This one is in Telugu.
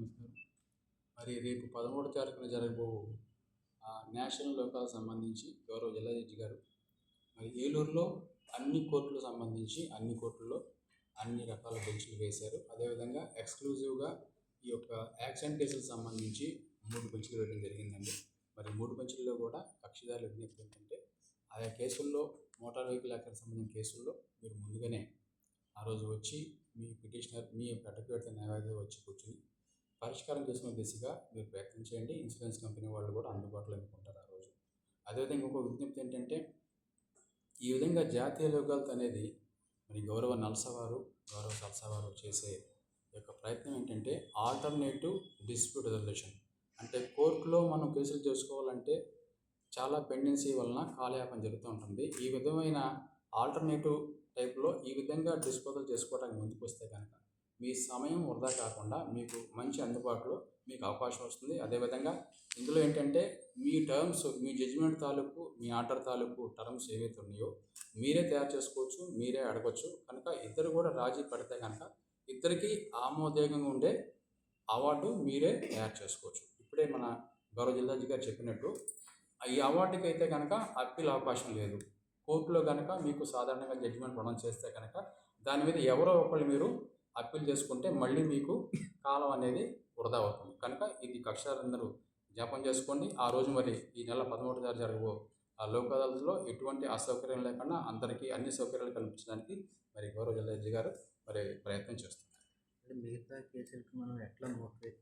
నమస్కారం. మరి రేపు పదమూడు తారీఖున జరగబో నేషనల్ లోకాలకు సంబంధించి గౌరవ జిల్లా జడ్జి గారు మరి ఏలూరులో అన్ని కోర్టులకు సంబంధించి అన్ని కోర్టుల్లో అన్ని రకాల బెంచ్లు వేశారు. అదేవిధంగా ఎక్స్క్లూజివ్గా ఈ యొక్క యాక్సిడెంట్ కేసులకు సంబంధించి మూడు బెంచ్లు వేయడం జరిగిందండి. మరి మూడు బెంచ్ల్లో కూడా కక్షిదారులు విజ్ఞప్తి ఏంటంటే ఆయా కేసుల్లో మోటార్ వెహికల్ యాక్ట్ సంబంధించిన కేసుల్లో మీరు ముందుగానే ఆ రోజు వచ్చి మీ పిటిషనర్ మీ యొక్క అడ్వకేట్ న్యాయవాది వచ్చి కూర్చుని పరిష్కారం చేసుకునే దిశగా మీరు ప్రయత్నం చేయండి. ఇన్సూరెన్స్ కంపెనీ వాళ్ళు కూడా అందుబాటులో ఉంటారు ఆ రోజు. అదేవిధంగా ఇంకో విజ్ఞప్తి ఏంటంటే ఈ విధంగా జాతీయ లోకాలతో అనేది మరి గౌరవ నల్సవారు గౌరవ సల్సవారు చేసే యొక్క ప్రయత్నం ఏంటంటే ఆల్టర్నేటివ్ డిస్ప్యూట్ రిజల్యూషన్. అంటే కోర్టులో మనం కేసులు చేసుకోవాలంటే చాలా పెండెన్సీ వలన కాలయాపన జరుగుతూ ఉంటుంది. ఈ విధమైన ఆల్టర్నేటివ్ టైప్లో ఈ విధంగా డిస్పోజల్ చేసుకోవడానికి ముందుకు వస్తే కనుక మీ సమయం వృధా కాకుండా మీకు మంచి అందుబాటులో మీకు అవకాశం వస్తుంది. అదేవిధంగా ఇందులో ఏంటంటే మీ టర్మ్స్ మీ జడ్జిమెంట్ తాలూకు మీ ఆర్డర్ తాలూకు టర్మ్స్ ఏవైతే ఉన్నాయో మీరే తయారు చేసుకోవచ్చు మీరే అడగచ్చు. కనుక ఇద్దరు కూడా రాజీ పడితే కనుక ఇద్దరికి ఆమోదయోగంగా ఉండే అవార్డు మీరే తయారు చేసుకోవచ్చు. ఇప్పుడే మన గౌరవ జిల్లాజీ గారు చెప్పినట్టు ఈ అవార్డుకి అయితే కనుక అప్పీల్ అవకాశం లేదు. కోర్టులో కనుక మీకు సాధారణంగా జడ్జిమెంట్ ప్రొనౌన్స్ చేస్తే కనుక దాని మీద ఎవరో ఒకళ్ళు మీరు అప్పీల్ చేసుకుంటే మళ్ళీ మీకు కాలం అనేది వృధా అవుతుంది. కనుక ఇది కక్షాలందరూ జ్ఞాపం చేసుకోండి. ఆ రోజు మరి ఈ నెల పదమూడు తారీఖు జరగబో ఆ లోక్ అదాలత్లో ఎటువంటి అసౌకర్యం లేకుండా అందరికీ అన్ని సౌకర్యాలు కల్పించడానికి మరి గౌరవ జిల్లా గారు మరి ప్రయత్నం చేస్తున్నారు. మిగతా కేసులకు మనం ఎట్లా మోటివేట్